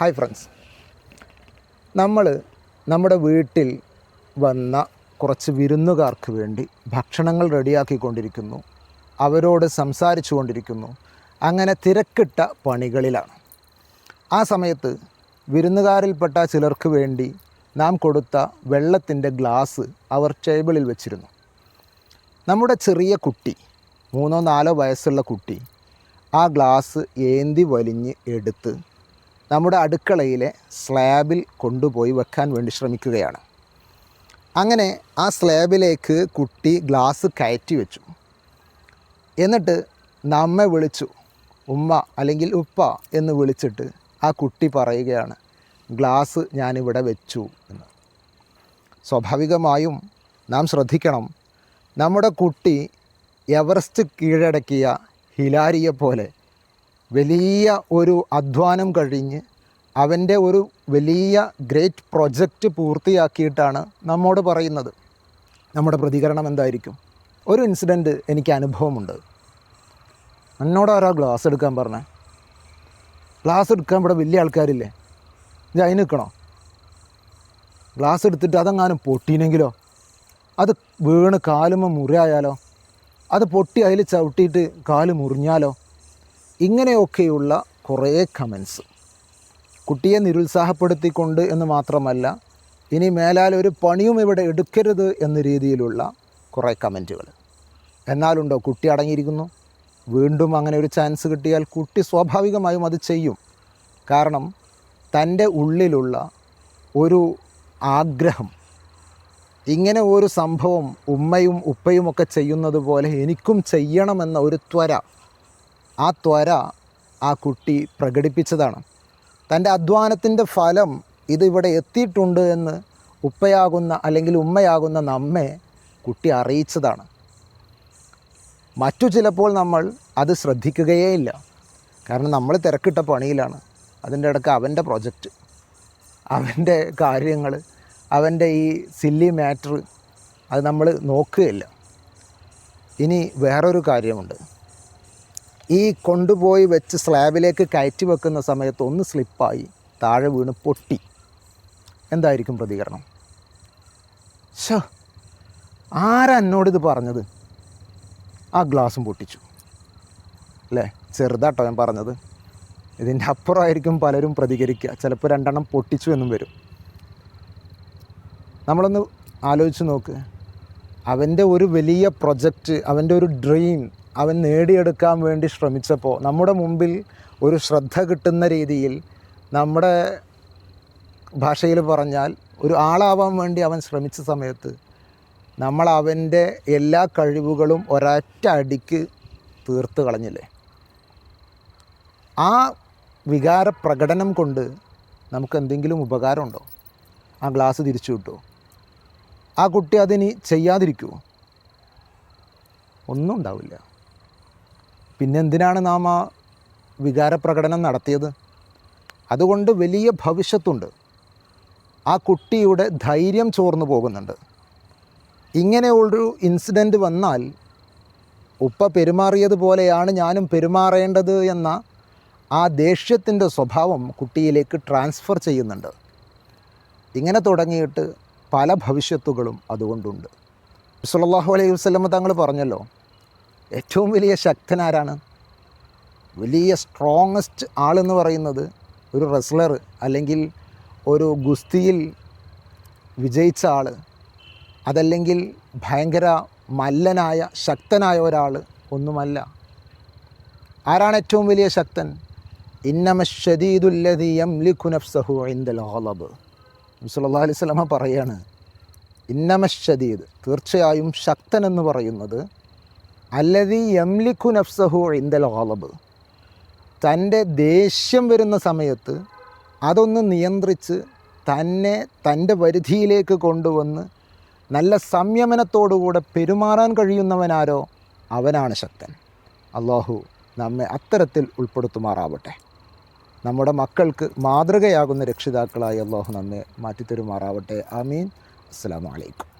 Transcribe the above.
Hi friends നമ്മൾ നമ്മുടെ വീട്ടിൽ വന്ന കുറച്ച് വിരുന്നുകാർക്ക് വേണ്ടി ഭക്ഷണങ്ങൾ റെഡിയാക്കിക്കൊണ്ടിരിക്കുന്നു. അവരോട് സംസാരിച്ചു കൊണ്ടിരിക്കുന്നു അങ്ങനെ തിരക്കിട്ട പണികളിലാണ്. ആ സമയത്ത് വിരുന്നുകാരിൽപ്പെട്ട ചിലർക്ക് വേണ്ടി നാം കൊടുത്ത വെള്ളത്തിന്റെ ഗ്ലാസ് അവർ ടേബിളിൽ വെച്ചിരുന്നു. നമ്മുടെ ചെറിയ കുട്ടി മൂന്നോ നാലോ വയസ്സുള്ള കുട്ടി ആ ഗ്ലാസ് ഏന്തി വലിഞ്ഞ് എടുത്ത് നമ്മുടെ അടുക്കളയിലെ സ്ലാബിൽ കൊണ്ടുപോയി വെക്കാൻ വേണ്ടി ശ്രമിക്കുകയാണ്. അങ്ങനെ ആ സ്ലാബിലേക്ക് കുട്ടി ഗ്ലാസ് കയറ്റി വെച്ചു. എന്നിട്ട് നമ്മെ വിളിച്ചു. ഉമ്മ അല്ലെങ്കിൽ ഉപ്പ എന്ന് വിളിച്ചിട്ട് ആ കുട്ടി പറയുകയാണ് ഗ്ലാസ് ഞാനിവിടെ വെച്ചു എന്ന്. സ്വാഭാവികമായും നാം ശ്രദ്ധിക്കണം നമ്മുടെ കുട്ടി എവറസ്റ്റ് കീഴടക്കിയ ഹിലാരിയെ പോലെ വലിയ ഒരു അധ്വാനം കഴിഞ്ഞ് അവന്റെ ഒരു വലിയ ഗ്രേറ്റ് പ്രൊജക്റ്റ് പൂർത്തിയാക്കിയിട്ടാണ് നമ്മോട് പറയുന്നത്. നമ്മുടെ പ്രതികരണം എന്തായിരിക്കും? ഒരു ഇൻസിഡന്റ് എനിക്ക് അനുഭവമുണ്ട്. എന്നോട് ആരാ ഗ്ലാസ് എടുക്കാൻ പറഞ്ഞേ? ഗ്ലാസ് എടുക്കാൻ ഇവിടെ വലിയ ആൾക്കാരില്ലേ? ഇത് അതിന് നിൽക്കണോ? ഗ്ലാസ് എടുത്തിട്ട് അതെങ്ങാനും പൊട്ടിയിനെങ്കിലോ അത് വീണ് കാലുമ്മ മുറിയായാലോ? അത് പൊട്ടി അതിൽ ചവിട്ടിയിട്ട് കാൽ മുറിഞ്ഞാലോ? ഇങ്ങനെയൊക്കെയുള്ള കുറേ കമൻസ് കുട്ടിയെ നിരുത്സാഹപ്പെടുത്തിക്കൊണ്ട് എന്ന് മാത്രമല്ല ഇനി മേലാൽ ഒരു പണിയും ഇവിടെ എടുക്കരുത് എന്ന രീതിയിലുള്ള കുറേ കമന്റുകൾ എന്നാലുണ്ടോ കുട്ടി അടങ്ങിയിരിക്കുന്നു? വീണ്ടും അങ്ങനെ ഒരു ചാൻസ് കിട്ടിയാൽ കുട്ടി സ്വാഭാവികമായും അത് ചെയ്യും. കാരണം തന്റെ ഉള്ളിലുള്ള ഒരു ആഗ്രഹം ഇങ്ങനെ ഒരു സംഭവം ഉമ്മയും ഉപ്പയും ഒക്കെ ചെയ്യുന്നത് പോലെ എനിക്കും ചെയ്യണമെന്ന ഒരു ത്വര ആ ത്വര ആ കുട്ടി പ്രകടിപ്പിച്ചതാണ്. തന്റെ അധ്വാനത്തിന്റെ ഫലം ഇതിവിടെ എത്തിയിട്ടുണ്ട് എന്ന് ഉപ്പയാകുന്ന അല്ലെങ്കിൽ ഉമ്മയാകുന്ന നമ്മെ കുട്ടി അറിയിച്ചതാണ്. മറ്റു ചിലപ്പോൾ നമ്മൾ അത് ശ്രദ്ധിക്കുകയേ ഇല്ല കാരണം നമ്മൾ തിരക്കിട്ട പണിയിലാണ്. അതിന്റെ ഇടയ്ക്ക് അവന്റെ പ്രൊജക്റ്റ് അവന്റെ കാര്യങ്ങൾ അവന്റെ ഈ സില്ലി മാറ്റർ അത് നമ്മൾ നോക്കുകയില്ല. ഇനി വേറൊരു കാര്യമുണ്ട്. ഈ കൊണ്ടുപോയി വെച്ച് സ്ലാബിലേക്ക് കയറ്റി വെക്കുന്ന സമയത്ത് ഒന്ന് സ്ലിപ്പായി. താഴെ വീണ് പൊട്ടി. എന്തായിരിക്കും പ്രതികരണം? ഷോ ആരാ എന്നോടിത് പറഞ്ഞത്? ആ ഗ്ലാസും പൊട്ടിച്ചു. അല്ലേ? ചെറുതാട്ടോ ഞാൻ പറഞ്ഞത്. ഇതിന്റെ അപ്പുറമായിരിക്കും പലരും പ്രതികരിക്കുക. ചിലപ്പോൾ രണ്ടെണ്ണം പൊട്ടിച്ചു എന്നും വരും. നമ്മളൊന്ന് ആലോചിച്ച് നോക്ക്. അവന്റെ ഒരു വലിയ പ്രൊജക്റ്റ് അവന്റെ ഒരു ഡ്രീം അവൻ നേടിയെടുക്കാൻ വേണ്ടി ശ്രമിച്ചപ്പോൾ നമ്മുടെ മുമ്പിൽ ഒരു ശ്രദ്ധ കിട്ടുന്ന രീതിയിൽ നമ്മുടെ ഭാഷയിൽ പറഞ്ഞാൽ ഒരു ആളാവാൻ വേണ്ടി അവൻ ശ്രമിച്ച സമയത്ത് നമ്മൾ അവന്റെ എല്ലാ കഴിവുകളും ഒരൊറ്റ അടിക്ക് തീർത്ത് കളഞ്ഞില്ലേ? ആ വികാര പ്രകടനം കൊണ്ട് നമുക്ക് എന്തെങ്കിലും ഉപകാരമുണ്ടോ? ആ ഗ്ലാസ് തിരിച്ചു കിട്ടുമോ ആ കുട്ടി അതിനി ചെയ്യാതിരിക്കുമോ ഒന്നും ഉണ്ടാവില്ല. പിന്നെ എന്തിനാണ് നാം ആ വികാരപ്രകടനം നടത്തിയത്? അതുകൊണ്ട് വലിയ ഭവിഷ്യത്തുണ്ട്. ആ കുട്ടിയുടെ ധൈര്യം ചോർന്നു പോകുന്നുണ്ട്. ഇങ്ങനെയുള്ളൊരു ഇൻസിഡന്റ് വന്നാൽ ഉപ്പ പെരുമാറിയതുപോലെയാണ് ഞാനും പെരുമാറേണ്ടത് എന്ന ആ ദേഷ്യത്തിന്റെ സ്വഭാവം കുട്ടിയിലേക്ക് ട്രാൻസ്ഫർ ചെയ്യുന്നുണ്ട്. ഇങ്ങനെ തുടങ്ങിയിട്ട് പല ഭവിഷ്യത്തുകളും അതുകൊണ്ടുണ്ട്. സുല്ലാഹു അലൈഹി വസ്ലമ തങ്ങൾ പറഞ്ഞല്ലോ ഏറ്റവും വലിയ ശക്തനാരാണ്? വലിയ സ്ട്രോങ്ങസ്റ്റ് ആളെന്ന് പറയുന്നത് ഒരു റെസ്ലർ അല്ലെങ്കിൽ ഒരു ഗുസ്തിയിൽ വിജയിച്ച ആൾ അതല്ലെങ്കിൽ ഭയങ്കര മല്ലനായ ശക്തനായ ഒരാൾ ഒന്നുമല്ല. ആരാണ് ഏറ്റവും വലിയ ശക്തൻ? ഇന്നമഷദീദുല്ലതി യംലിഖു നഫ്സഹു ഇന്ദൽ ഹോലബ് സല്ലല്ലാഹു അലൈഹി വസല്ലമ പറയാണ് ഇന്നമ ഇന്നമഷദീദ് തീർച്ചയായും ശക്തൻ എന്ന് പറയുന്നത് അല്ലതി യംലിഖു നഫ്സഹു ഇന്ദൽ ഗളബ് തന്റെ ദേഷ്യം വരുന്ന സമയത്ത് അതൊന്ന് നിയന്ത്രിച്ച് തന്നെ തന്റെ പരിധിയിലേക്ക് കൊണ്ടുവന്ന് നല്ല സംയമനത്തോടുകൂടെ പെരുമാറാൻ കഴിയുന്നവനാരോ അവനാണ് ശക്തൻ. അള്ളാഹു നമ്മെ അത്തരത്തിൽ ഉൾപ്പെടുത്തുമാറാവട്ടെ. നമ്മുടെ മക്കൾക്ക് മാതൃകയാകുന്ന രക്ഷിതാക്കളായി അള്ളാഹു നമ്മെ മാറ്റിത്തരുമാറാവട്ടെ. ആമീൻ. അസ്സാം വലൈക്കും